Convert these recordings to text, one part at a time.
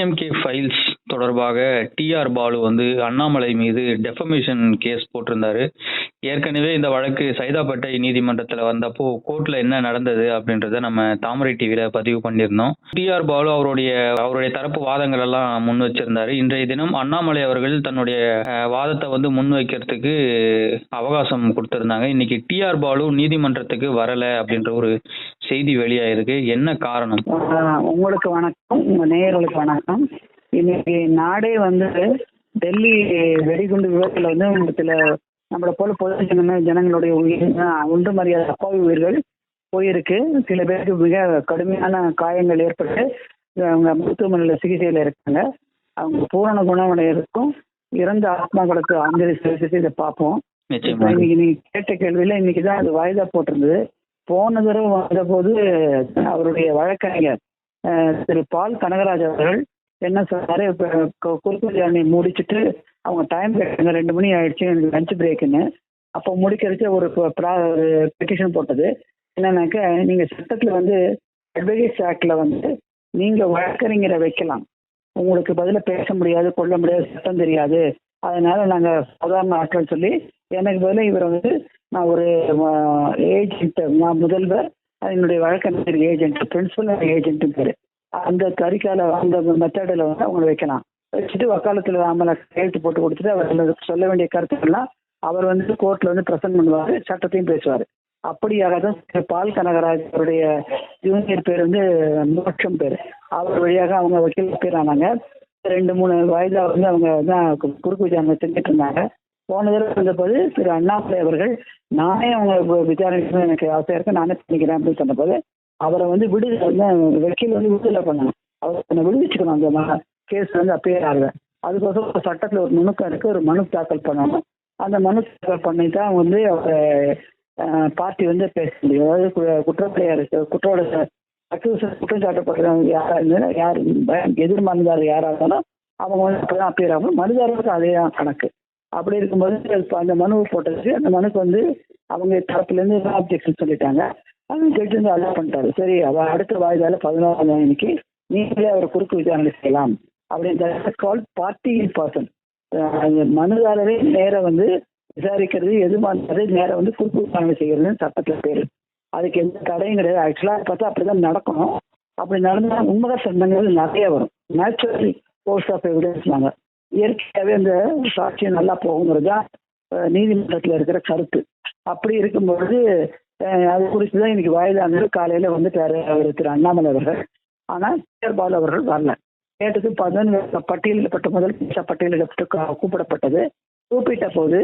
DMK files தொடர்பாக TR Balu வந்து அண்ணாமலை மீது டெஃபமேஷன் கேஸ் போட்டிருந்தாரு. ஏற்கனவே இந்த வழக்கு சைதாப்பேட்டை நீதிமன்றத்தில் வந்தப்போ கோர்ட்ல என்ன நடந்தது அப்படின்றத நம்ம தாமரை டிவியில பதிவு பண்ணியிருந்தோம். டிஆர் பாலு அவருடைய அவருடைய தரப்பு வாதங்கள் எல்லாம் முன் வச்சிருந்தாரு. இன்றைய தினம் அண்ணாமலை அவர்கள் தன்னுடைய வாதத்தை வந்து முன் வைக்கிறதுக்கு அவகாசம் கொடுத்திருந்தாங்க. இன்னைக்கு டிஆர் பாலு நீதிமன்றத்துக்கு வரல அப்படின்ற ஒரு செய்தி வெளியாயிருக்கு. என்ன காரணம்? உங்களுக்கு வணக்கம். உங்க நேயர்களுக்கு வணக்கம். இன்னைக்கு நாடே வந்து டெல்லி வெடிகுண்டு விபத்துல வந்து சில நம்மளை போல பொது ஜனங்க- ஜனங்களுடைய உயிர் உண்டு மரியாதை அப்பாவி உயிர்கள் போயிருக்கு. சில பேருக்கு மிக கடுமையான காயங்கள் ஏற்பட்டு அவங்க மருத்துவமனையில் சிகிச்சையில் இருக்காங்க. அவங்க பூரண குணமடைகிறதுக்கும் இறந்த ஆத்மாக்களுக்கு அஞ்சலி செலுத்திட்டு இதை பார்ப்போம். இன்னைக்கு நீ கேட்ட கேள்வியில இன்னைக்கு தான் அது வாய்தா போட்டிருந்தது. போன தடவை வந்தபோது அவருடைய வழக்கறிஞர் திரு பால் கனகராஜ் அவர்கள் என்ன சொன்னாரு? இப்ப கு- குறுக்கு ஜாமி முடிச்சிட்டு அவங்க டைம் கேட்டாங்க ரெண்டு மணி ஆயிடுச்சு எனக்கு லஞ்ச் பிரேக்குன்னு அப்போ முடிக்கிறதுக்கு ஒரு பெட்டிஷன் போட்டது. என்னன்னாக்க நீங்கள் சட்டத்தில் வந்து அட்வொகேட்ஸ் ஆக்டில் வந்து நீங்கள் வழக்கறிஞரை வைக்கலாம். உங்களுக்கு பதிலாக பேச முடியாது கொள்ள முடியாது சட்டம் தெரியாது. அதனால நாங்கள் சாதாரண ஆட்கள் சொல்லி எனக்கு பதிலாக இவர் வந்து நான் ஒரு ஏஜென்ட் நான் முதல்வர் என்னுடைய வழக்கறிஞர் ஏஜென்ட் பிரின்சிபல் ஏஜென்ட் பேர். அந்த கரிக்கால அந்த மெத்தடில் வந்து அவங்களை வைக்கலாம். வச்சுட்டு வக்காலத்தில் ஆமலை கையெழுத்து போட்டு கொடுத்துட்டு அவர் சொல்ல வேண்டிய கருத்துக்கள்லாம் அவர் வந்து கோர்ட்ல வந்து பிரசன்ட் பண்ணுவார் சட்டத்தையும் பேசுவார். அப்படியாக தான் பால் கனகராஜ் அவருடைய ஜூனியர் பேர் வந்து மோட்சம் பேர். அவர் வழியாக அவங்க வக்கீல் பேர் ஆனாங்க. ரெண்டு மூணு வயதில் வந்து அவங்க தான் குறுக்கு விசாரணை செஞ்சுட்டு இருந்தாங்க. போன தடவை வந்தபோது திரு அண்ணாமலை அவர்கள் நானே அவங்க விசாரணைக்கு எனக்கு ஆசையாக இருக்கு நானே பண்ணிக்கிறேன் அப்படின்னு சொன்னபோது அவரை வந்து விடு வக்கீல் வந்து விடுதலை பண்ணணும். அவர் விடுவிச்சுக்கணும் அந்த கேஸ் வந்து அப்பயே ஆகுது அதுக்கோசரம் ஒரு சட்டத்தில் ஒரு நுணுக்கம் இருக்கு ஒரு மனு தாக்கல் பண்ணணும். அந்த மனு தாக்கல் பண்ணி தான் வந்து அவர் பார்ட்டி வந்து பேச முடியும். அதாவது கு- இருக்கு குற்றவாளி அக்யூசர் குற்றம் சாட்டப்படுறவங்க யாராக இருந்தாலும் யார் எதிர் மனுதாரர் யாராக இருந்தாலும் அவங்க வந்து அப்பதான் அப்பியர் ஆகும். மனுதாரருக்கு அதே தான் கணக்கு. அப்படி இருக்கும்போது அந்த மனு போட்டதுக்கு அந்த மனுக்கு வந்து அவங்க தரப்புலேருந்து ஆப்ஜெக்ஷன் சொல்லிட்டாங்க. அது ஜட்ஜ் வந்து அலோவ் பண்ணிட்டாரு. சரி அவ அடுத்த வாய்தால பதினோராம் தேதிக்கு நீங்களே அவர் குறுக்கு விசாரணை செய்யலாம். அப்படின்னு கால் பார்ட்டி பர்சன் மனுதாரரே நேரம் வந்து விசாரிக்கிறது எதிர்பார்த்தது நேரம் வந்து குறுக்கு விசாரணை செய்யறதுன்னு சட்டத்துல பேரு. அதுக்கு எந்த தடையும் கிடையாது. ஆக்சுவலாக பார்த்தா அப்படிதான் நடக்கணும். அப்படி நடந்தா உண்மைதான் சந்தங்கள் நிறைய வரும். நேச்சுரலி போஸ்ட் ஆஃப் எவிடன்ஸ்னாங்க இயற்கையாகவே அந்த சாட்சியம் நல்லா போகுங்கிறது தான் நீதிமன்றத்தில் இருக்கிற கருத்து. அப்படி இருக்கும்பொழுது அது குறித்து தான் இன்னைக்கு வாயிலானது காலையில் வந்துட்டாரு அவர் திரு அண்ணாமலை அவர்கள். ஆனால் டிஆர் பாலு அவர்கள் வரல. கேட்டது பார்த்தா பட்டியலிடப்பட்ட முதல் பட்டியலிடப்பட்டு கூப்பிடப்பட்டது கூப்பிட்ட போது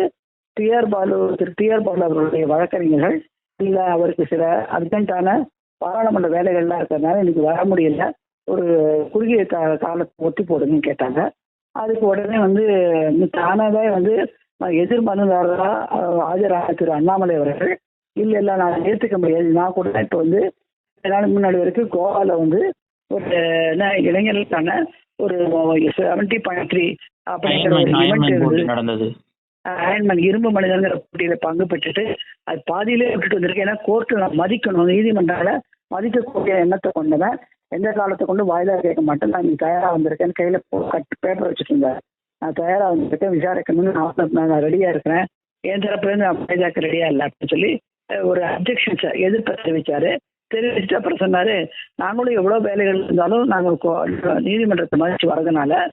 டிஆர் பாலு திரு டிஆர் பாலு அவருடைய வழக்கறிஞர்கள் இல்லை அவருக்கு சில அர்ஜென்ட்டான பாராளுமன்ற வேலைகள்லாம் இருக்கிறதுனால இன்னைக்கு வர முடியல. ஒரு குறுகிய கா காலத்தை ஒத்தி போடுங்கன்னு கேட்டாங்க. அதுக்கு உடனே வந்து தானாகவே வந்து நான் எதிர் மனுதாரராக ஆஜராக திரு அண்ணாமலை அவர்கள் இல்லை இல்லை நான் ஏற்றுக்க முடியாது நான் கூட இப்போ வந்து ரெண்டு நாள் முன்னாடி வரைக்கும் கோவாவில் வந்து ஒரு இளைஞர்களுக்கான ஒரு செவன்டி பாயிண்ட் த்ரீ அப்படிங்கிற ஒரு இருந்தது. நடந்தது. அயன்மேன் இரும்பு மனிதங்கிற போட்டியில பங்கு பெற்றுட்டு அது பாதியிலே விட்டுட்டு வந்திருக்கேன் ஏன்னா கோர்ட்டு நான் மதிக்கணும். நீதிமன்றால மதிக்கக்கூடிய எண்ணத்தை கொண்டவன் எந்த காலத்தை கொண்டு வாய்தா கேட்க மாட்டேன். நான் நீ தயாரா வந்திருக்கேன். கையில கட்டு பேப்பர் வச்சுட்டு இருந்தேன். நான் தயாரா வந்திருக்கேன். விசாரிக்கணும்னு நான் நான் ரெடியா இருக்கிறேன். என் தரப்புல இருந்து நான் வாய்தாக்கு ரெடியா இல்லை அப்படின்னு சொல்லி ஒரு அப்ஜெக்ஷன் எதிர்ப்பை தெரிவிச்சாரு. தெரிவிச்சுட்டு அப்புறம் சொன்னாரு நாங்களும் எவ்வளவு வேலைகள் இருந்தாலும் நாங்கள் கோ- நீதிமன்றத்தை மதிச்சு வரதுனால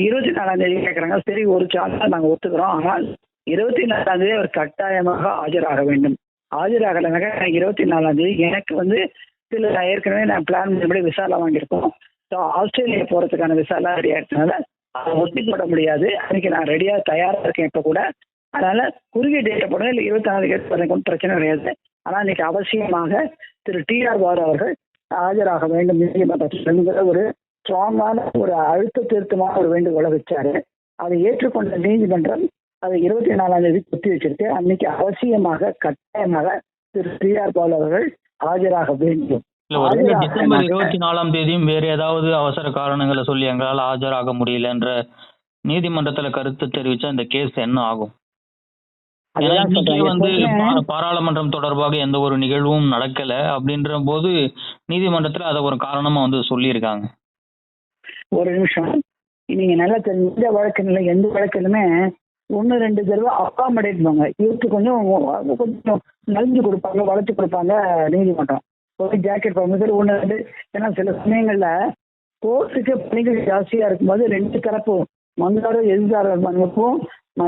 இருபத்தி நாலாம் தேதி கேட்குறாங்க சரி ஒரு சார்ஜாக நாங்கள் ஒத்துக்கிறோம். ஆனால் இருபத்தி நாலாம் தேதி அவர் கட்டாயமாக ஆஜராக வேண்டும். ஆஜராகலைனாக்கா இருபத்தி நாலாம் தேதி எனக்கு வந்து சில நான் ஏற்கனவே நான் பிளான் பண்ணபடி விசாலா வாங்கியிருக்கோம். ஸோ ஆஸ்திரேலியா போகிறதுக்கான விசாலா ரெடி ஆகிட்டனால அதை ஒட்டி போட முடியாது. அன்னைக்கு நான் ரெடியாக தயாராக இருக்கேன். இப்போ கூட அதனால குறுகிய டேட்டை போடுங்க. இல்லை இருபத்தி நாலு டேட் ஒன்றும் பிரச்சனை கிடையாது. ஆனால் இன்னைக்கு அவசியமாக திரு டி ஆர் பாரு அவர்கள் ஆஜராக வேண்டும். நீதிமன்றத்தில் ஒரு ஸ்ட்ராங்கான ஒரு அழுத்த திருத்தமான ஒரு வேண்டுகோளை வச்சாரு அதை ஏற்றுக்கொண்ட நீதிமன்றம் அதை இருபத்தி நாலாம் தேதி ஒத்தி வச்சிருக்கு. அன்னைக்கு அவசியமாக கட்டாயமாக திரு டி ஆர் பால் அவர்கள் ஆஜராக வேண்டும். டிசம்பர். இருபத்தி நாலாம் தேதியும் வேற ஏதாவது அவசர காரணங்களை சொல்லி எங்களால் ஆஜராக முடியலன்ற நீதிமன்றத்துல கருத்து தெரிவிச்சா இந்த கேஸ் என்ன ஆகும் ஏன்னா அதுதான் இன்னைக்கே சொல்றேன் வந்து பாராளுமன்றம் தொடர்பாக எந்த ஒரு நிகழ்வும் நடக்கல அப்படின்ற போது நீதிமன்றத்துல அதை ஒரு காரணமா வந்து சொல்லியிருக்காங்க. ஒரு நிமிஷம். நீங்க நல்லா தெரிஞ்சு எந்த வழக்குல எந்த வழக்கிலுமே ஒன்று ரெண்டு தடவை அக்காமடேட்பாங்க இவருக்கு கொஞ்சம் கொஞ்சம் நலிஞ்சு கொடுப்பாங்க வளைச்சு கொடுப்பாங்க நீதிமன்றம். ஒரு ஜாக்கெட் போகும்போது ஒன்று ரெண்டு. ஏன்னா சில சமயங்களில் கோர்ட்டுக்கு பணிகள் ஜாஸ்தியாக இருக்கும்போது ரெண்டு தரப்பும் மனுதாரர் எதிர்தாரர் மனுக்கும்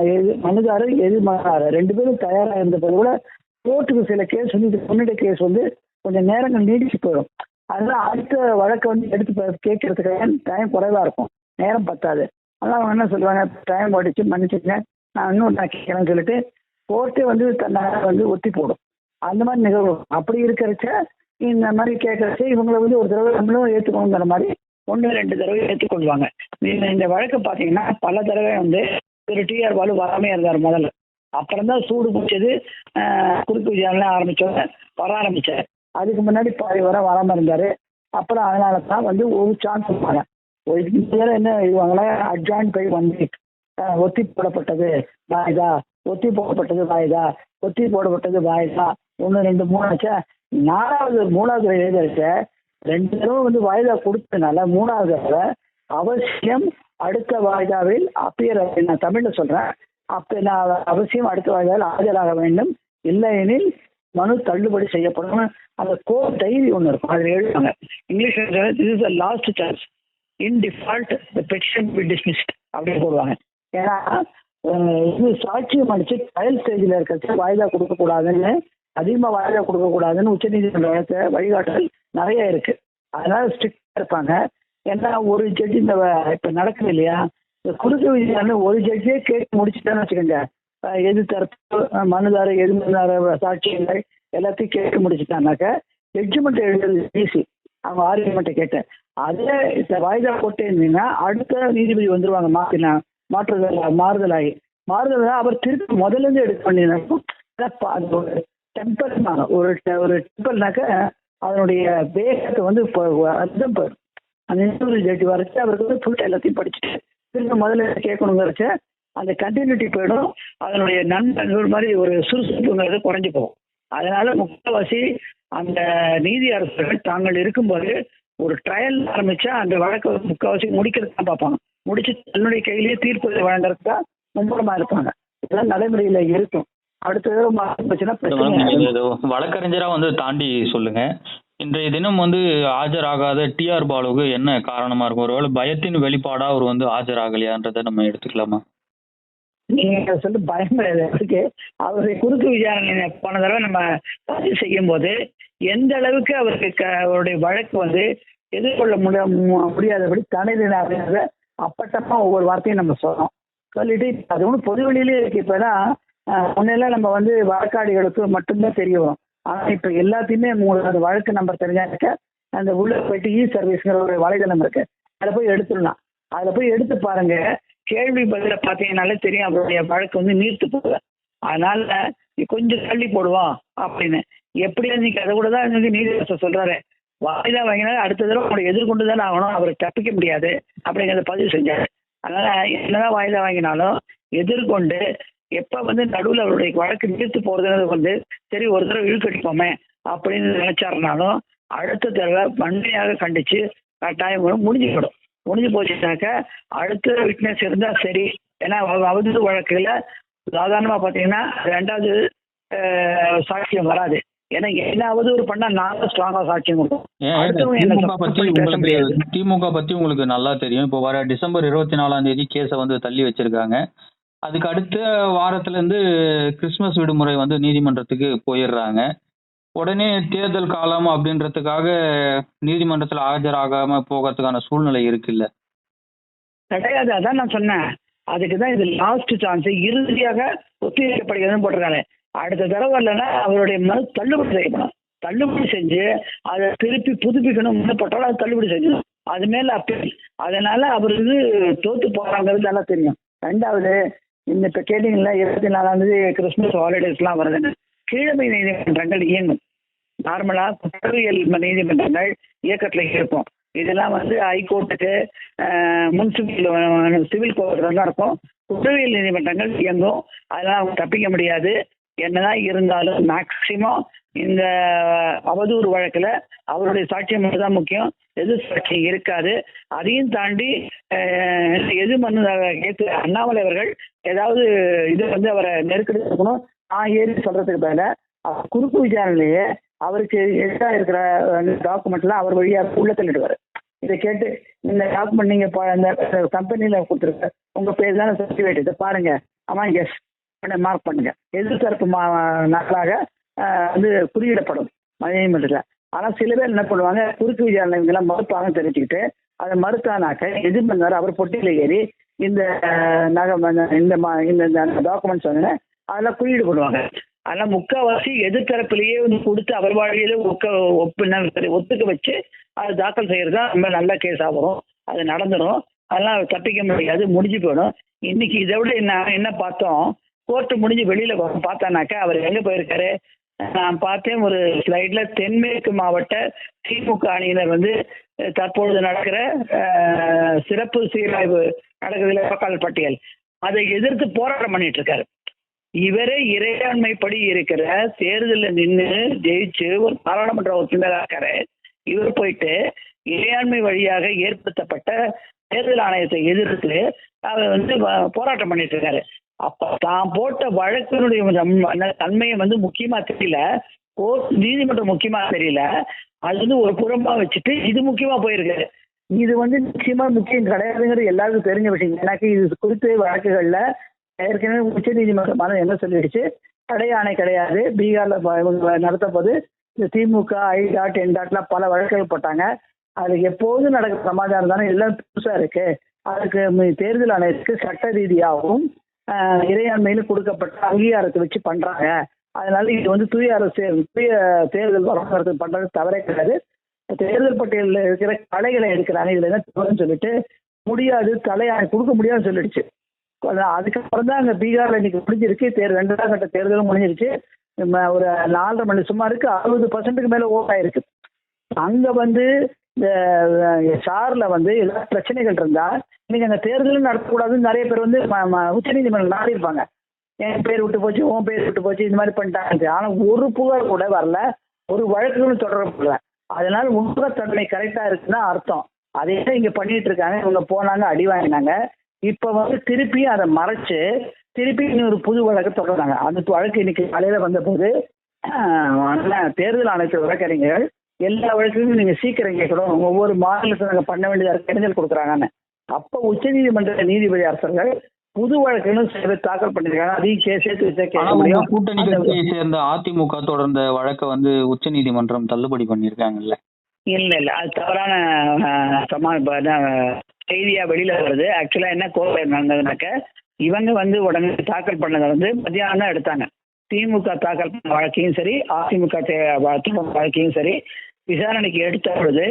எது- மனுதாரர் எதிர்மனுதாரர் ரெண்டு பேரும் தயாராக இருந்தபோது கூட கோர்ட்டுக்கு சில கேஸ் வந்து இது பொண்ணுடைய கேஸ் வந்து கொஞ்சம் நேரங்கள் நீடிச்சு போயிடும். அதனால அடுத்த வழக்கை வந்து எடுத்து கேட்கறதுக்காக கேட்கறதுக்கு டைம் குறைவா இருக்கும். நேரம் பத்தாது. அதனால அவங்க என்ன சொல்லுவாங்க டைம் ஓடிச்சு மன்னிச்சுங்க நான் இன்னும் நான் கேட்கறேன்னு சொல்லிட்டு கோர்ட்டே வந்து தன்னால் வந்து ஒத்தி போடும். அந்த மாதிரி நிகழ்வு. அப்படி இருக்கிறச்ச இந்த மாதிரி கேட்கறச்ச இவங்களை வந்து ஒரு தடவை நம்மளும் ஏற்றுக்கணுங்கிற மாதிரி ஒன்று ரெண்டு தடவை ஏற்றுக்கொள்வாங்க நீங்கள் இந்த வழக்கு பார்த்தீங்கன்னா பல தடவை வந்து திரு டிஆர் பாலு வராமே இருந்தார் முதல்ல. அப்புறம் தான் சூடு பிடிச்சது குறுக்கு விஜயம்லாம் ஆரம்பிச்சோங்க வர ஆரம்பிச்சார். அதுக்கு முன்னாடி பாதி வர வராமல் இருந்தார். அப்புறம் அதனால தான் வந்து ஒரு சான்ஸ் கொடுப்பாங்க ஒரு என்ன எழுதுவாங்களா அட்ஜாயின் போய் வந்து ஒத்தி போடப்பட்டது வாய்தா? ஒத்தி போடப்பட்டது வாய்தா? ஒத்தி போடப்பட்டது வாய்தா? ஒன்று ரெண்டு மூணு ஆச்சா? நாலாவது மூணாவது எழுதிருக்க ரெண்டு தடவை வந்து வாய்தா கொடுத்ததுனால மூணாவது அவசியம் அடுத்த வாய்தாவில் அப்பியர் நான் தமிழில் சொல்கிறேன் அப்போ நான் அவசியம் அடுத்த வாய்தாவில் ஆஜராக வேண்டும். இல்லையெனில் மனு தள்ளுபடி செய்யப்படும். அந்த கோர்ட் டைரி ஒன்று இருக்கும். அதில் எழுதுவாங்க. English this is the last chance in default the petition be dismissed அப்படின்னு போடுவாங்க. ஏன்னா இது சாட்சியம் அடிச்சு ட்ரையல் ஸ்டேஜில் இருக்கிறது வாய்தா கொடுக்கக்கூடாதுன்னு அதிகமாக வாய்தா கொடுக்கக்கூடாதுன்னு உச்சநீதிமன்ற வழக்க வழிகாட்டுதல் நிறைய இருக்கு. அதனால ஸ்ட்ரிக்டாக இருப்பாங்க. ஏன்னா ஒரு ஜட்ஜி இந்த இப்ப நடக்குது இல்லையா? இந்த குறுக்கு விசாரணை ஒரு ஜட்ஜே கேட்டு முடிச்சுட்டான்னு வச்சுக்கோங்க. எது தரப்பு மனுதார எது மனுதார சாட்சியங்கள் எல்லாத்தையும் கேட்டு முடிச்சுட்டானாக்க ஜட்ஜ்மெண்ட் எழுதுறது ஈஸி அவங்க ஆர்குமெண்ட்டை கேட்டேன். அதே இந்த வாய்தா போட்டு இருந்தீங்கன்னா அடுத்த நீதிபதி வந்துருவாங்க மாத்தினா மாற்றுதல் மாறுதலாகி. மாறுதல் அவர் திருப்பி முதல்ல இருந்து எடுக்க வேண்டியது ஒரு டெம்பர் ஒரு ஒரு டெம்பர்னாக்க அதனுடைய வேகத்தை வந்து அர்த்தம் போயிடும் அந்த இன்னொரு ஜட்ஜி வரைச்சு அவருக்கு வந்து ஃபுல் எல்லாத்தையும் படிச்சுட்டு திரும்ப முதல்ல கேட்கணுங்கிறச்ச அந்த கண்டினியூட்டி போயிடும். அதனுடைய நண்பன் ஒரு மாதிரி ஒரு சுறுசுறுப்புங்கிறது குறைஞ்சு போகும். அதனால முக்கால்வாசி அந்த நீதி அரசர்கள் தாங்கள் இருக்கும்போது ஒரு ட்ரையல் ஆரம்பிச்சா அந்த வழக்கை முக்கால்வாசி முடிக்கிறது தான் பார்ப்பாங்க. முடிச்சு தன்னுடைய கையிலேயே தீர்ப்பு வழங்குறதுக்கு தான் மும்முரமா இருப்பாங்க. இதெல்லாம் நடைமுறையில இருக்கும். அடுத்த வழக்கறிஞரா வந்து தாண்டி சொல்லுங்க. இன்றைய தினம் வந்து ஆஜராகாத டிஆர் பாலுவுக்கு என்ன காரணமா இருக்கும்? ஒருவேளை பயத்தின் வெளிப்பாடா அவர் வந்து ஆஜராகலையான்றதை நம்ம எடுத்துக்கலாமா? நீங்க சொல்லி பயம் இருக்கு. அதுக்கு அவருடைய குறுக்கு விசாரணை போன தடவை நம்ம பதிவு செய்யும் போது எந்த அளவுக்கு அவருக்கு அவருடைய வழக்கு வந்து எதிர்கொள்ள முடிய முடியாதபடி தடையில அப்படின்றத அப்பட்டமா ஒவ்வொரு வார்த்தையும் நம்ம சொல்றோம். சொல்லிட்டு அது ஒன்றும் பொது வெளியிலே இருக்கு. இப்பதான் முன்னெல்லாம் நம்ம வந்து வழக்காடிகளுக்கு மட்டும்தான் தெரிய வரும். ஆனா இப்ப எல்லாத்தையுமே உங்களுக்கு அந்த வழக்கு நம்பர் தெரிஞ்சாக்க அந்த உள்ள போயிட்டு இ சர்வீஸ்ங்கிற ஒரு வலைதளம் இருக்கு. அதில் போய் எடுத்துடலாம். அதில் போய் எடுத்து பாருங்க. கேள்வி பதில பார்த்தீங்கன்னாலே தெரியும். அவருடைய வழக்கு வந்து நீர்த்து போகுது அதனால கொஞ்சம் தள்ளி போடுவோம் அப்படின்னு. எப்படியா நீங்க அதை கூட தான் வந்து நீதிபதி சொல்றாரு. வாய்தா வாங்கினா அடுத்த தடவை உங்களை எதிர்கொண்டு தான் ஆகணும். அவர் தப்பிக்க முடியாது. அப்படிங்கிறத பதிவு செஞ்சாரு. அதனால என்னதான் வாய்தா வாங்கினாலும் எதிர்கொண்டு எப்ப வந்து நடுவில் அவருடைய வழக்கு நீர்த்து போறதுன்றது வந்து சரி ஒரு தடவை இழுக்கடிப்போமே அப்படின்னு நினைச்சாருனாலும் அடுத்த தடவை வன்மையாக கண்டிச்சு கட்டாயம் முடிஞ்சு போடும் முடிஞ்சு போச்சுனாக்க அடுத்த விட்னஸ் இருந்தா சரி. ஏன்னா அவ- அவதூறு வழக்குல சாதாரணமா பாத்தீங்கன்னா ரெண்டாவது சாட்சியம் வராது. ஏன்னா என்ன அவதூறு பண்ணா நாங்க ஸ்ட்ராங்கா சாட்சியம் கொடுப்போம். திமுக பத்தி உங்களுக்கு நல்லா தெரியும். இப்போ வர டிசம்பர் இருபத்தி நாலாம் தேதி கேஸை வந்து தள்ளி வச்சிருக்காங்க. அதுக்கு அடுத்த வாரத்துல இருந்து கிறிஸ்மஸ் விடுமுறை வந்து நீதிமன்றத்துக்கு போயிடுறாங்க. உடனே தேர்தல் காலம் அப்படின்றதுக்காக நீதிமன்றத்துல ஆஜராகாம போகிறதுக்கான சூழ்நிலை இருக்குல்ல? கிடையாது அதான் நான் சொன்னேன். அதுக்கு தான் இது லாஸ்ட் சான்ஸ் இறுதியாக ஒத்திவைக்கப்படுகிறதுன்னு போட்டிருக்காங்க. அடுத்த தடவை இல்லைன்னா அவருடைய மனு தள்ளுபடி செய்யப்படும் தள்ளுபடி செஞ்சு அதை திருப்பி புதுப்பிக்கணும். முன்னப்பட்டாலும் அது தள்ளுபடி செய்யணும் அது மேல அப்பீல் அதனால அவர் வந்து தோத்து போறாங்கிறது நல்லா தெரியும். ரெண்டாவது இந்த இப்போ கேட்டீங்களா இருபத்தி நாலாம் தேதி கிறிஸ்மஸ் ஹாலிடேஸ்லாம் வருதுன்னு கீழமை நீதிமன்றங்கள் இயங்கும். நார்மலா குற்றவியல் நீதிமன்றங்கள் இயக்கத்துல இருக்கும் இதெல்லாம் வந்து ஹைகோர்ட்டுக்கு முன்சிபல் சிவில் கோர்ட்ல தான் இருக்கும். குற்றவியல் நீதிமன்றங்கள் இயங்கும். அதெல்லாம் அவங்க தப்பிக்க முடியாது. என்னதான் இருந்தாலும் மேக்சிமம் இந்த அவதூறு வழக்குல அவருடைய சாட்சியம் மட்டும்தான் முக்கியம். எது சாட்சியம் இருக்காது. அதையும் தாண்டி இது எது கேட்டு அண்ணாமலை அவர்கள் ஏதாவது இது வந்து அவரை நெருக்கடி இருக்கணும் நான் ஏறி சொல்றதுக்கு பதில அவர் குறுக்கு விசாரணையிலேயே அவருக்கு எதிரா இருக்கிற டாக்குமெண்ட்லாம் அவர் வழியா உள்ள தள்ளிடுவாரு. இதை கேட்டு இந்த டாக்குமெண்ட் நீங்க இந்த கம்பெனில கொடுத்துருக்க உங்க பேர் தானே சர்டிஃபிகேட் இதை பாருங்க. ஆமா எஸ் மார்க் பண்ணுங்க. எதிர்த்தரப்பு மா- நாளாக ஆஹ், வந்து குறியிடப்படும். நீதிமன்றத்தில் ஆனா சில பேர் என்ன பண்ணுவாங்க குறுக்கு விசாரணை இவங்கெல்லாம் மறுப்பாங்க தெரிஞ்சுக்கிட்டு அதை மறுத்தானாக்க எது பண்ணாரு அவர் பொட்டியில ஏறி இந்த நகை இந்த மா- இந்த டாக்குமெண்ட்ஸ் வந்து அதெல்லாம் குறியீடு பண்ணுவாங்க ஆனா முக்கால்வாசி எதிர்த்தரப்புலயே வந்து கொடுத்து அவர் வாழ்க்கையில ஒக்க ஒப்புன ஒத்துக்க வச்சு அது தாக்கல் செய்யறது தான் ரொம்ப நல்ல கேஸ் வரும். அது நடந்துடும் அதெல்லாம் தப்பிக்க முடியாது முடிஞ்சு போயிடும். இன்னைக்கு இதை விட என்ன என்ன பார்த்தோம்? கோர்ட்டு முடிஞ்சு வெளியில வ- பார்த்தானாக்கா அவர் எங்க போயிருக்காரு? நான் பார்த்தேன் ஒரு ஸ்லைட்ல தென்மேற்கு மாவட்ட திமுக அணியினர் வந்து தற்பொழுது நடக்கிற சிறப்பு சீராய்வு நடக்குதுல வாக்காளர் பட்டியல். அதை எதிர்த்து போராட்டம் பண்ணிட்டு இருக்காரு. இவரே இறையாண்மைப்படி இருக்கிற தேர்தலில் நின்று ஜெயிச்சு ஒரு பாராளுமன்ற உறுப்பினராக இருக்காரு. இவர் போயிட்டு இறையாண்மை வழியாக ஏற்படுத்தப்பட்ட தேர்தல் ஆணையத்தை எதிர்த்து அவர் வந்து போராட்டம் பண்ணிட்டு இருக்காரு. அப்ப தான் போட்ட வழக்கினுடைய தன்மையை வந்து முக்கியமா தெரியல. கோர்ட் நீதிமன்றம் முக்கியமா தெரியல. அது வந்து ஒரு புறமா வச்சுட்டு இது முக்கியமா போயிருக்கு. இது வந்து நிச்சயமா முக்கியம் கிடையாதுங்கிறது எல்லாருக்கும் தெரிஞ்ச விஷயம். எனக்கு இது குறித்து வழக்குகள்ல ஏற்கனவே உச்ச நீதிமன்றம் என்ன சொல்லிடுச்சு? தடை ஆணை கிடையாது. பீகார்ல நடத்தப்போது இந்த திமுக ஐ டாட் என் டாட்லாம் பல வழக்குகள் போட்டாங்க. அது எப்போதும் நடக்கிற சமாச்சாரம் தானே? எல்லாம் புதுசா இருக்கு. அதுக்கு தேர்தல் ஆணையத்துக்கு சட்ட ரீதியாகவும் இறையாண்மையிலும் கொடுக்கப்பட்ட அங்கீகாரத்தை வச்சு பண்றாங்க. அதனால இது வந்து தூய அரசு தூய தேர்தல் வரலாறு பண்றது தவறே கிடையாது. தேர்தல் பட்டியலில் இருக்கிற கலைகளை எடுக்கிறாங்க. இதுல என்ன தவறுன்னு சொல்லிட்டு முடியாது தலையை கொடுக்க முடியாதுன்னு சொல்லிடுச்சு. அதுக்கப்புறம் தான் அங்கே பீகார்ல இன்னைக்கு முடிஞ்சிருக்கு. தேர் ரெண்டாம் கட்ட தேர்தலும் முடிஞ்சிருச்சு. நம்ம ஒரு நாலரை மணி சும்மா இருக்கு அறுபது பர்சன்ட்டுக்கு மேல ஓட் ஆயிருக்கு. அங்க வந்து இந்த சார்ல வந்து எல்லா பிரச்சனைகள் இருந்தா இன்னைக்கு அந்த தேர்தலும் நடத்தக்கூடாதுன்னு நிறைய பேர் வந்து ம- ம- நாடி இருப்பாங்க என் பேர் விட்டு போச்சு உன் பேர் விட்டு போச்சு இந்த மாதிரி பண்ணிட்டாங்க ஆனா ஒரு புகார் கூட வரல. ஒரு வழக்குகளும் தொடரப்படல அதனால உண்மைத்தன்மை கரெக்டா இருக்குன்னா அர்த்தம். அதே தான் இங்க பண்ணிட்டு இருக்காங்க. இவங்க போனாங்க அடி வாங்கினாங்க. இப்ப வந்து திருப்பியும் அதை மறைச்சு திருப்பி இன்னொரு புது வழக்கு தொடர்றாங்க. அந்த வழக்கு இன்னைக்கு காலையில வந்த போது தேர்தல் ஆணையத்தில் வழக்கறிஞர்கள் எல்லா வழக்குலையும் நீங்க சீக்கிரம் கேட்கணும். ஒவ்வொரு மாநிலத்தில் நாங்கள் பண்ண வேண்டியதாக இருக்கு. இடைஞ்சல் கொடுக்குறாங்கன்னு. அப்போ உச்சநீதிமன்ற நீதிபதி அரசர்கள் புது வழக்குன்னு சில தாக்கல் பண்ணிருக்காங்க அதையும் சேர்த்து வச்சா கேட்க முடியும். கூட்டணி கட்சியை சேர்ந்த அதிமுக தொடர்ந்த வழக்கை வந்து உச்சநீதிமன்றம் தள்ளுபடி பண்ணியிருக்காங்கல்ல. இல்ல இல்ல. அது தவறான அஹ், சமா இப்ப என்ன, செய்தியா வெளியில வருது. ஆக்சுவலா என்ன கோவில் நடந்ததுனாக்க இவங்க வந்து உடனே தாக்கல் பண்ணதை வந்து மத்தியானம் தான் எடுத்தாங்க. திமுக தாக்கல் பண்ண வழக்கையும் சரி அதிமுக வழக்கையும் சரி விசாரணைக்கு எடுத்த பொழுது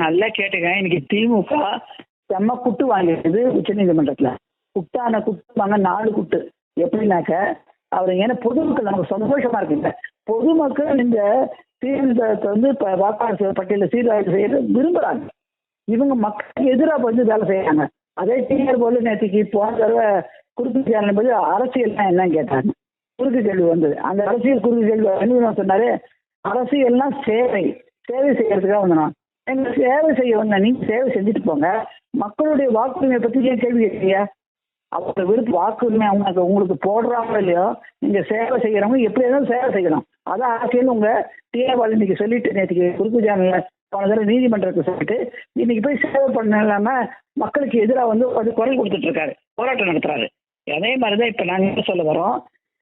நல்லா கேட்டுங்க இன்னைக்கு திமுக செம்ம குட்டு வாங்கிடுது உச்சநீதிமன்றத்துல. குட்டான குட்டுவாங்க நாலு குட்டு. எப்படின்னாக்க அவர் ஏன்னா பொதுமக்கள் நமக்கு சந்தோஷமா இருக்குங்க. பொதுமக்கள் இந்த சீர்திருத்தத்தை வந்து இப்போ வாக்காளர் பட்டியலில் சீர்திருத்தம் செய்யறது விரும்புகிறாங்க இவங்க மக்களுக்கு எதிராக வந்து வேலை செய்யறாங்க. அதே டிஆர் போல நேற்றுக்கு போன தடவை குறுக்கு சேனல் போது அரசியல்னா என்னன்னு கேட்டாங்க. குறுக்கு கேள்வி வந்தது. அந்த அரசியல் குறுக்கு கேள்வி என்ன சொன்னாரு அரசியல்னா சேவை. சேவை செய்யறதுக்காக வந்தோம் எங்க சேவை செய்ய வந்த நீங்க சேவை செஞ்சுட்டு போங்க. மக்களுடைய வாக்குரிமையை பத்தி ஏன் கேள்வி கேட்குறீங்க? அவங்க விருப்ப வாக்குரிமை அவங்க உங்களுக்கு போடுறாங்களோ இல்லையோ நீங்க சேவை செய்யறவங்க எப்படி இருந்தாலும் சேவை செய்யணும் அதான் அரசியல் உங்க டிஆர்வால் இன்னைக்கு சொல்லிட்டு நேற்றுக்கு குறுக்கு ஜானல போன தடவை நீதிமன்றத்தை சொல்லிட்டு இன்னைக்கு போய் சேவை பண்ண இல்லாம மக்களுக்கு எதிராக வந்து அது குரல் கொடுத்துட்டு இருக்காரு. போராட்டம் நடத்துறாரு. அதே மாதிரிதான் இப்ப நாங்க என்ன சொல்ல வரோம்?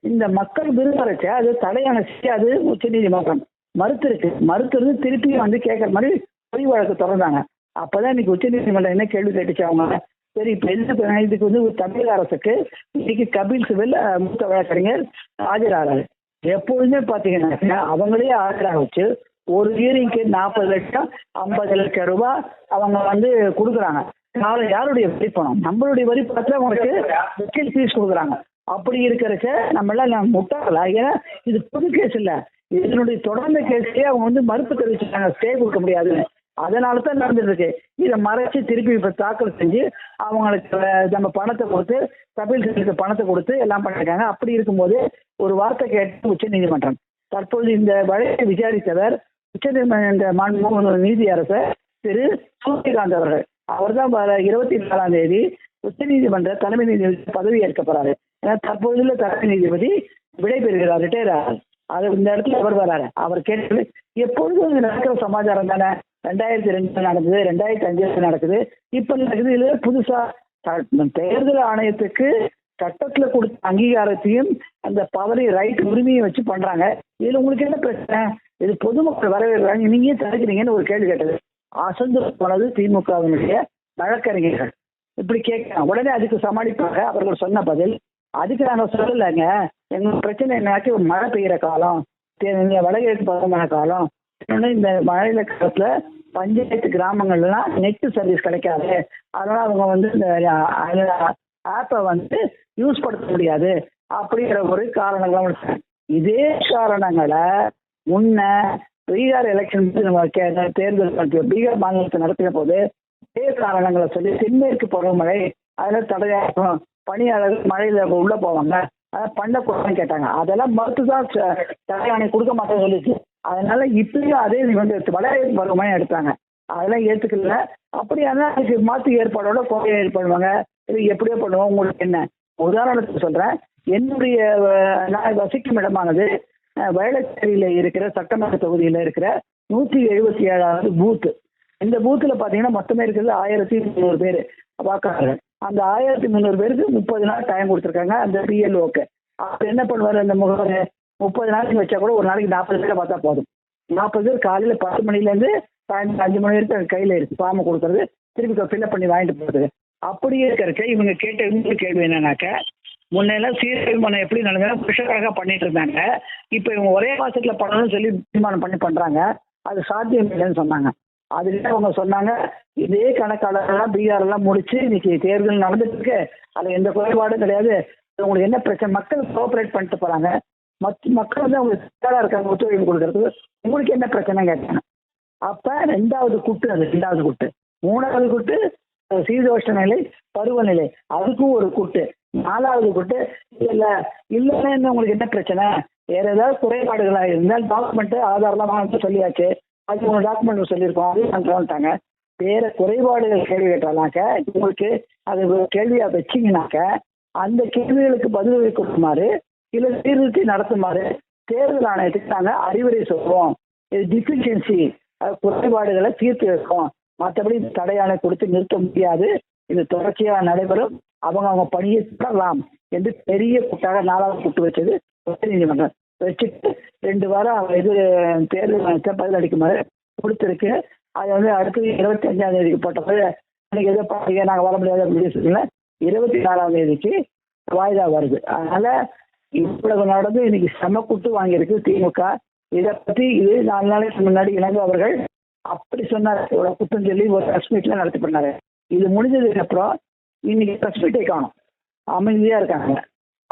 இந்த மக்கள் விரும்புறச்ச அது தலையணைச்சு அது உச்ச நீதிமன்றம். மறுத்திருக்கு. மறுத்துறது திருப்பியும் வந்து கேட்கற மாதிரி பொய் வழக்கு தொடர்ந்தாங்க அப்பதான் இன்னைக்கு உச்ச நீதிமன்றம் என்ன கேள்வி கேட்டுச்சு அவங்க? சரி இப்ப என்ன இதுக்கு வந்து ஒரு தமிழக அரசுக்கு இன்னைக்கு கபில் சிவில் மூத்த வழக்கறிஞர் ஆஜராகிறாரு எப்பொழுதுமே பாத்தீங்கன்னா அவங்களே ஆஜராக வச்சு ஒரு ஹியரிங்க்கு நாற்பது லட்சம் ஐம்பது லட்சம் ரூபாய் அவங்க வந்து கொடுக்குறாங்க. நாளை யாருடைய வரி பணம்? நம்மளுடைய வரி பணத்துல அவங்களுக்கு வக்கீல் ஃபீஸ் கொடுக்குறாங்க. அப்படி இருக்கிறச்ச நம்ம எல்லாம் முட்டாளா? ஏன்னா இது புது கேஸ் இல்லை. இதனுடைய தொடர்ந்த கேஸ்லயே அவங்க வந்து மறுப்பு தெரிவிச்சிருக்காங்க ஸ்டே கொடுக்க முடியாதுன்னு. அதனால தான் நடந்துட்டு இருக்கு இதை மறைச்சு திருப்பி இப்போ தாக்கல் செஞ்சு அவங்களுக்கு நம்ம பணத்தை கொடுத்து கபில் பணத்தை கொடுத்து எல்லாம் பண்ணிருக்காங்க. அப்படி இருக்கும்போது ஒரு வார்த்தை கேட்டு உச்ச நீதிமன்றம். தற்போது இந்த வழக்கை விசாரித்தவர் உச்ச நீதிமன்ற மாண்புமிகு நீதி அரசர் திரு சூரியகாந்த் அவர்கள். அவர் தான் வர இருபத்தி நாலாம் தேதி உச்ச நீதிமன்ற தலைமை நீதிபதி பதவி ஏற்கப்படுறாரு ஏன்னா தற்போதுள்ள தலைமை நீதிபதி விடைபெறுகிறார் ரிட்டையர் ஆகிறார் அது இந்த இடத்துல அவர் வராரு. அவர் கேட்டு எப்பொழுதும் நடக்கிற சமாச்சாரம் தானே? ரெண்டாயிரத்தி ரெண்டுல நடக்குது ரெண்டாயிரத்தி அஞ்சுல நடக்குது. இப்ப நடக்குது இதுல புதுசா தேர்தல் ஆணையத்துக்கு சட்டத்துல கொடுத்த அங்கீகாரத்தையும் அந்த பவரி ரைட் உரிமையை வச்சு பண்றாங்க. இதுல உங்களுக்கு என்ன பிரச்சனை? இது பொதுமக்கள் வரவேற்கிறாங்க. நீங்க தடுக்கிறீங்கன்னு ஒரு கேள்வி கேட்டது. அசந்து போனது திமுகவினுடைய வழக்கறிஞர்கள். இப்படி கேட்கலாம். உடனே அதுக்கு சமாளிப்பாங்க. அவர்கள் சொன்ன பதில் அதுக்கு நாங்க சொல்லலைங்க. எங்க பிரச்சனை என்னாச்சு? மழை பெய்யுற காலம். தே- வடகிழக்கு பருவமான காலம். இன்னொன்னு இந்த மழையில காலத்துல பஞ்சாயத்து கிராமங்கள்லாம் நெட் சர்வீஸ் கிடைக்காது. அதனால அவங்க வந்து இந்த ஆப்பை வந்து யூஸ் படுத்த முடியாது. அப்படிங்கிற ஒரு காரணங்களும் இதே காரணங்களை முன்ன பீகார் எலெக்ஷன் நம்ம கே- தேர்தல் நடத்திய பீகார் மாநிலத்தை நடத்தின போது இதே காரணங்களை சொல்லி தென்மேற்கு பருவமழை அதில் தடையாகும். பணியாளர்கள் மழையில உள்ள போவாங்க. அதை பண்ணக்கூடாதுன்னு கேட்டாங்க. அதெல்லாம் மறுத்து தான் தடையாணை கொடுக்க மாட்டேன்னு சொல்லிச்சு. அதனால இப்பயும் அதே வந்து வட பருவமாக எடுத்தாங்க. அதெல்லாம் ஏற்றுக்கல அப்படியானா அதுக்கு மாற்று ஏற்பாடோட கோவையை ஏற்படுவாங்க இது எப்படியோ பண்ணுவோம். உங்களுக்கு என்ன? உதாரணத்துக்கு சொல்கிறேன் என்னுடைய நான் வசிக்கும் இடமானது வயலச்சேரியில் இருக்கிற சட்டமன்ற தொகுதியில் இருக்கிற நூற்றி எழுபத்தி ஏழாவது பூத் இந்த பூத்தில் பார்த்தீங்கன்னா மொத்தமே இருக்கிறது ஆயிரத்தி முந்நூறு பேர் வாக்காளர்கள். அந்த ஆயிரத்தி முந்நூறு பேருக்கு முப்பது நாள் டைம் கொடுத்துருக்காங்க. அந்த பிஎல்ஓக்கு அப்போ என்ன பண்ணுவார் அந்த முகவர் முப்பது நாளைக்கு வச்சா கூட ஒரு நாளைக்கு நாற்பது பேரை பார்த்தா போதும். நாற்பது பேர் காலையில பத்து மணிலேருந்து சாயந்தரம் அஞ்சு மணி வரைக்கும் கையில் கையில இருக்கு ஃபார்ம் கொடுக்கறது திருப்பி ஃபில்அப் பண்ணி வாங்கிட்டு போறது. அப்படியே இருக்கிறக்க இவங்க கேட்ட இன்னொரு கேள்வி என்னன்னாக்க முன்னெல்லாம் சீரியல் எப்படி நடந்தாலும் வருஷக்கணக்காக பண்ணிட்டு இருந்தாங்க. இப்போ இவங்க ஒரே மாசத்துல பண்ணணும்னு சொல்லி தீர்மானம் பண்ணி பண்றாங்க. அது சாத்தியம் இல்லைன்னு சொன்னாங்க. அதுல அவங்க சொன்னாங்க இதே கணக்காளர்லாம் பீகார் எல்லாம் முடிச்சு இன்னைக்கு தேர்தல் நடந்துட்டு இருக்கு. அதுல எந்த குறைபாடும் கிடையாது. உங்களுக்கு என்ன பிரச்சனை? மக்கள் கோஆபரேட் பண்ணிட்டு போறாங்க. மற்ற மக்கள் வந்து அவங்க தயாராக இருக்காங்க ஒத்துழைப்பு கொடுக்கறதுக்கு உங்களுக்கு என்ன பிரச்சனை கேட்டாங்க அப்ப ரெண்டாவது குட்டு அது ரெண்டாவது குட்டு. மூணாவது குட்டு அஹ், சீதோஷ்ண நிலை பருவநிலை அதுக்கும் ஒரு குட்டு. நாலாவது குட்டு இல்ல இல்லைன்னா உங்களுக்கு என்ன பிரச்சனை? வேற ஏதாவது குறைபாடுகளா இருந்தால் டாக்குமெண்ட் ஆதாரலாம் வாங்க சொல்லியாச்சு. அது உங்க டாக்குமெண்ட் சொல்லியிருக்கோம். அது சொல்லிட்டாங்க. வேற குறைபாடுகள் கேள்வி கேட்டாலாக்க உங்களுக்கு அது ஒரு கேள்வியா அந்த கேள்விகளுக்கு பதில் கொடுக்குமாறு இல்ல சீர்திருத்தி நடத்துமாறு தேர்தல் ஆணையத்துக்கு நாங்க அறிவுரை சொல்லுவோம் இது டிஃபிஷியன்சி குறைபாடுகளை தீர்த்து வைக்கும். மற்றபடி தடையாணை கொடுத்து நிறுத்த முடியாது. இது தொடர்ச்சியா நடைபெறும். அவங்க அவங்க பணியை தொடரலாம் என்று பெரிய கூட்டாக நாலாவது கூட்டு வச்சது உச்ச நீதிமன்றம் வச்சுட்டு ரெண்டு வாரம் அவங்க இது தேர்தல் ஆணையத்தை பதில் அளிக்குமாறு கொடுத்துருக்கு. அது வந்து அடுத்தது இருபத்தி அஞ்சாம் தேதிக்கு போட்டபோது எனக்கு எதோ பார்த்தீங்க நாங்கள் வர முடியாது அப்படின்னு சொல்லல இருபத்தி நாலாம் தேதிக்கு வாய்தா வருது. அதனால இவ்வளவு நடந்து இன்னைக்கு செம குட்டு வாங்கியிருக்கு திமுக. இதை பத்தி இது நாலு நாளைக்கு முன்னாடி இளங்கோ அவர்கள் அப்படி சொன்னார். இவ்வளவு குற்றம் சொல்லி ஒரு பிரஸ் மீட்ல நடத்தி பண்ணாரு. இது முடிஞ்சதுக்கு அப்புறம் இன்னைக்கு பிரஸ் மீட்டை காணும். அமைதியா இருக்காங்க.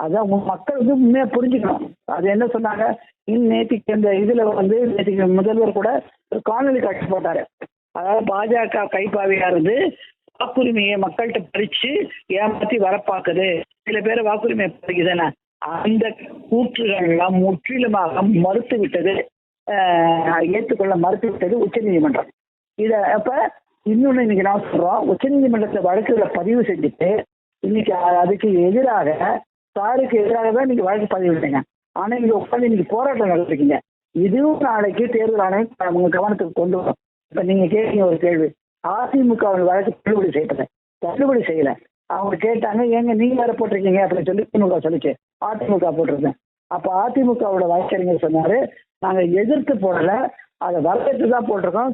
அதான் மக்கள் வந்து உண்மையா புரிஞ்சுக்கணும். அது என்ன சொன்னாங்க? இன்னும் நேற்றுக்கு இந்த இதுல வந்து நேற்றுக்கு முதல்வர் கூட ஒரு காணொலி காட்சி போட்டாரு. அதாவது பாஜக கைப்பாவையா இருந்து வாக்குரிமையை மக்கள்கிட்ட பறிச்சு ஏமாத்தி வரப்பாக்குது சில பேர் வாக்குரிமை பறிக்குதுன்னா. அந்த கூற்றுகள்லாம் முற்றிலுமாக மறுத்துவிட்டது ஏற்றுக்கொள்ள மறுத்துவிட்டது உச்ச உச்சநீதிமன்றம். இத அப்ப இன்னொன்னு இன்னைக்கு நான் சொல்றோம் உச்சநீதிமன்றத்துல வழக்குகளை பதிவு செஞ்சுட்டு இன்னைக்கு அதுக்கு எதிராக சாருக்கு எதிராக தான் நீங்க வழக்கு பதிவு விட்டீங்க ஆனா இங்க உட்காந்து இன்னைக்கு போராட்டம் நடத்திருக்கீங்க இதுவும் நாளைக்கு தேர்தல் ஆணையம் உங்க கவனத்துக்கு கொண்டு வரும். இப்ப நீங்க கேட்டீங்க ஒரு கேள்வி அதிமுக வழக்கு தள்ளுபடி செய்யப்பட்ட தள்ளுபடி செய்யல. அவங்க கேட்டாங்க ஏங்க நீங்க வேற போட்டிருக்கீங்க அப்படின்னு சொல்லி திமுக சொல்லிச்சு. அதிமுக போட்டிருந்தேன். அப்ப அதிமுகவோட வழக்கறிஞர் சொன்னாரு நாங்க எதிர்த்து போடல அதை வரவேற்று தான் போட்டிருக்கோம்.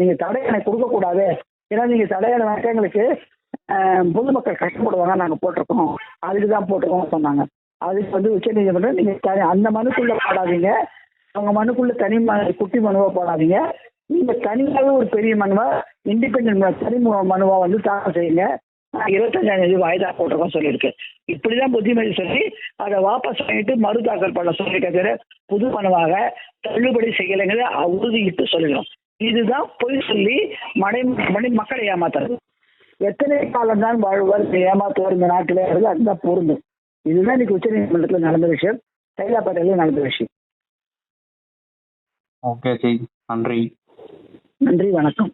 நீங்க தடையணை கொடுக்க கூடாது ஏன்னா நீங்க தடையணை வாங்க எங்களுக்கு பொதுமக்கள் கஷ்டப்படுவாங்க நாங்க போட்டிருக்கோம். அதுக்கு தான் போட்டிருக்கோம் சொன்னாங்க. அதுக்கு வந்து உச்ச நீதிமன்றம் நீங்க தனி அந்த மனுக்குள்ள போடாதீங்க. அவங்க மனுக்குள்ள தனி மனு குட்டி மனுவா போடாதீங்க. நீங்க தனியாகவே ஒரு பெரிய மனுவா இண்டிபெண்டன்ட் தனி மனுவா வந்து தாக்கல் செய்யுங்க. இருபத்தஞ்சாம் தேதி வாய்தா போட்டிருக்கோம் சொல்லியிருக்கு. இப்படிதான் புத்திமதி சொல்லி அதை வாபஸ் வாங்கிட்டு மறு தாக்கல் பண்ண சொல்லியிருக்க புது மனுவாக தள்ளுபடி செய்யலைங்கிறத உறுதியிட்டு சொல்லிடும் இதுதான் பொய் சொல்லி மடை மணி மக்களை ஏமாத்துறது. எத்தனை காலம் தான் வாழ்வார் ஏமாத்துவார் இந்த நாட்டிலே அதுதான் பொருந்தும். இதுதான் இன்னைக்கு உச்ச நீதிமன்றத்தில் நடந்த விஷயம். சைதாப்பேட்டையில நடந்த விஷயம். ஓகே நன்றி. நன்றி வணக்கம்.